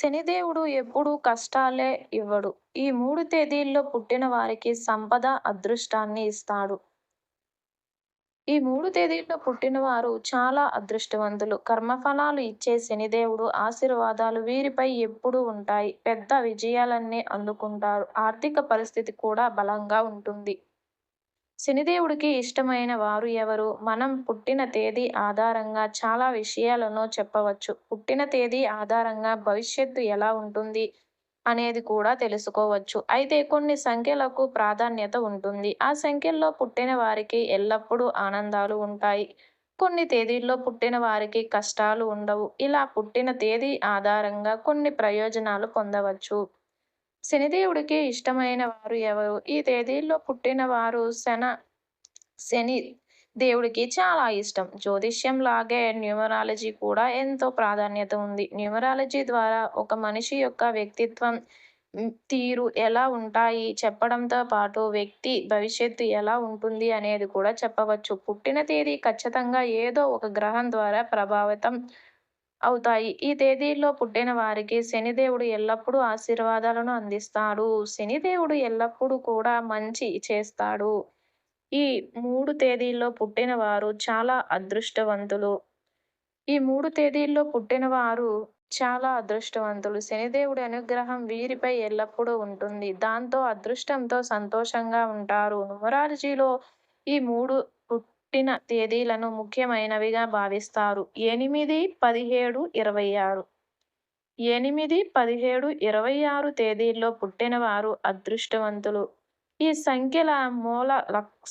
శనిదేవుడు ఎప్పుడూ కష్టాలే ఇవ్వడు. ఈ మూడు తేదీల్లో పుట్టిన వారికి సంపద, అదృష్టాన్ని ఇస్తాడు. ఈ మూడు తేదీల్లో పుట్టినవారు చాలా అదృష్టవంతులు. కర్మఫలాలు ఇచ్చే శనిదేవుడు ఆశీర్వాదాలు వీరిపై ఎప్పుడూ ఉంటాయి. పెద్ద విజయాలన్నీ అందుకుంటారు. ఆర్థిక పరిస్థితి కూడా బలంగా ఉంటుంది. శనిదేవుడికి ఇష్టమైన వారు ఎవరు? మనం పుట్టిన తేదీ ఆధారంగా చాలా విషయాలను చెప్పవచ్చు. పుట్టిన తేదీ ఆధారంగా భవిష్యత్తు ఎలా ఉంటుంది అనేది కూడా తెలుసుకోవచ్చు. అయితే కొన్ని సంఖ్యలకు ప్రాధాన్యత ఉంటుంది. ఆ సంఖ్యల్లో పుట్టిన వారికి ఎల్లప్పుడూ ఆనందాలు ఉంటాయి. కొన్ని తేదీల్లో పుట్టిన వారికి కష్టాలు ఉండవు. ఇలా పుట్టిన తేదీ ఆధారంగా కొన్ని ప్రయోజనాలు పొందవచ్చు. శనిదేవుడికి ఇష్టమైన వారు ఎవరు? ఈ తేదీల్లో పుట్టిన వారు శన శని దేవుడికి చాలా ఇష్టం. జ్యోతిష్యం లాగే న్యూమరాలజీ కూడా ఎంతో ప్రాధాన్యత ఉంది. న్యూమరాలజీ ద్వారా ఒక మనిషి యొక్క వ్యక్తిత్వం, తీరు ఎలా ఉంటాయి చెప్పడంతో పాటు వ్యక్తి భవిష్యత్తు ఎలా ఉంటుంది అనేది కూడా చెప్పవచ్చు. పుట్టిన తేదీ ఖచ్చితంగా ఏదో ఒక గ్రహం ద్వారా ప్రభావితం అవుతాయి. ఈ తేదీల్లో పుట్టిన వారికి శనిదేవుడు ఎల్లప్పుడూ ఆశీర్వాదాలను అందిస్తాడు. శనిదేవుడు ఎల్లప్పుడూ కూడా మంచి చేస్తాడు. ఈ మూడు తేదీల్లో పుట్టిన వారు చాలా అదృష్టవంతులు. ఈ మూడు తేదీల్లో పుట్టిన వారు చాలా అదృష్టవంతులు. శనిదేవుడి అనుగ్రహం వీరిపై ఎల్లప్పుడూ ఉంటుంది. దాంతో అదృష్టంతో సంతోషంగా ఉంటారు. నుమరాలజీలో ఈ మూడు పుట్టిన తేదీలను ముఖ్యమైనవిగా భావిస్తారు. ఎనిమిది, పదిహేడు, ఇరవై ఆరు. ఎనిమిది, పదిహేడు, ఇరవై ఆరు తేదీల్లో పుట్టినవారు అదృష్టవంతులు. ఈ సంఖ్యల మూల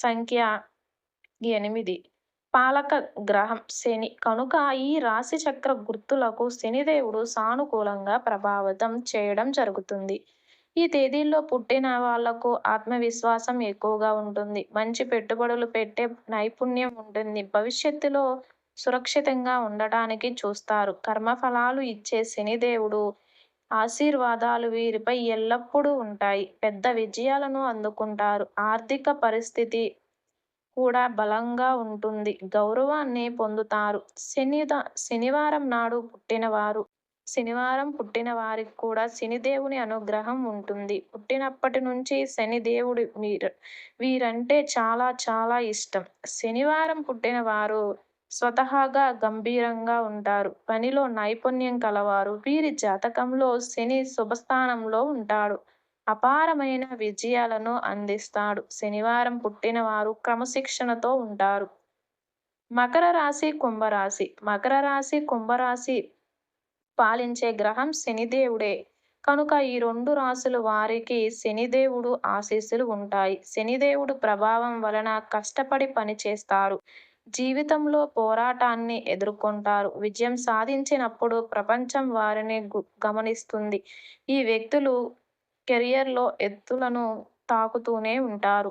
సంఖ్య ఎనిమిది. పాలక గ్రహం శని కనుక ఈ రాశిచక్ర గుర్తులకు శనిదేవుడు సానుకూలంగా ప్రభావితం చేయడం జరుగుతుంది. ఈ తేదీల్లో పుట్టిన వాళ్ళకు ఆత్మవిశ్వాసం ఎక్కువగా ఉంటుంది. మంచి పెట్టుబడులు పెట్టే నైపుణ్యం ఉంటుంది. భవిష్యత్తులో సురక్షితంగా ఉండటానికి చూస్తారు. కర్మఫలాలు ఇచ్చే శనిదేవుడు ఆశీర్వాదాలు వీరిపై ఎల్లప్పుడూ ఉంటాయి. పెద్ద విజయాలను అందుకుంటారు. ఆర్థిక పరిస్థితి కూడా బలంగా ఉంటుంది. గౌరవాన్ని పొందుతారు. శనిద శనివారం నాడు పుట్టినవారు శనివారం పుట్టిన వారికి కూడా శనిదేవుని అనుగ్రహం ఉంటుంది. పుట్టినప్పటి నుంచి శనిదేవుడు వీరు వీరంటే చాలా చాలా ఇష్టం. శనివారం పుట్టిన వారు స్వతహాగా గంభీరంగా ఉంటారు. పనిలో నైపుణ్యం కలవారు. వీరి జాతకంలో శని శుభస్థానంలో ఉంటాడు. అపారమైన విజయాలను అందిస్తాడు. శనివారం పుట్టిన వారు క్రమశిక్షణతో ఉంటారు. మకర రాశి, కుంభరాశి మకర రాశి, కుంభరాశి పాలించే గ్రహం శనిదేవుడే. కనుక ఈ రెండు రాసుల వారికి శనిదేవుడు ఆశీస్సులు ఉంటాయి. శనిదేవుడు ప్రభావం వలన కష్టపడి పనిచేస్తారు. జీవితంలో పోరాటాన్ని ఎదుర్కొంటారు. విజయం సాధించినప్పుడు ప్రపంచం వారిని గమనిస్తుంది. ఈ వ్యక్తులు కెరియర్లో ఎత్తులను తాకుతూనే ఉంటారు.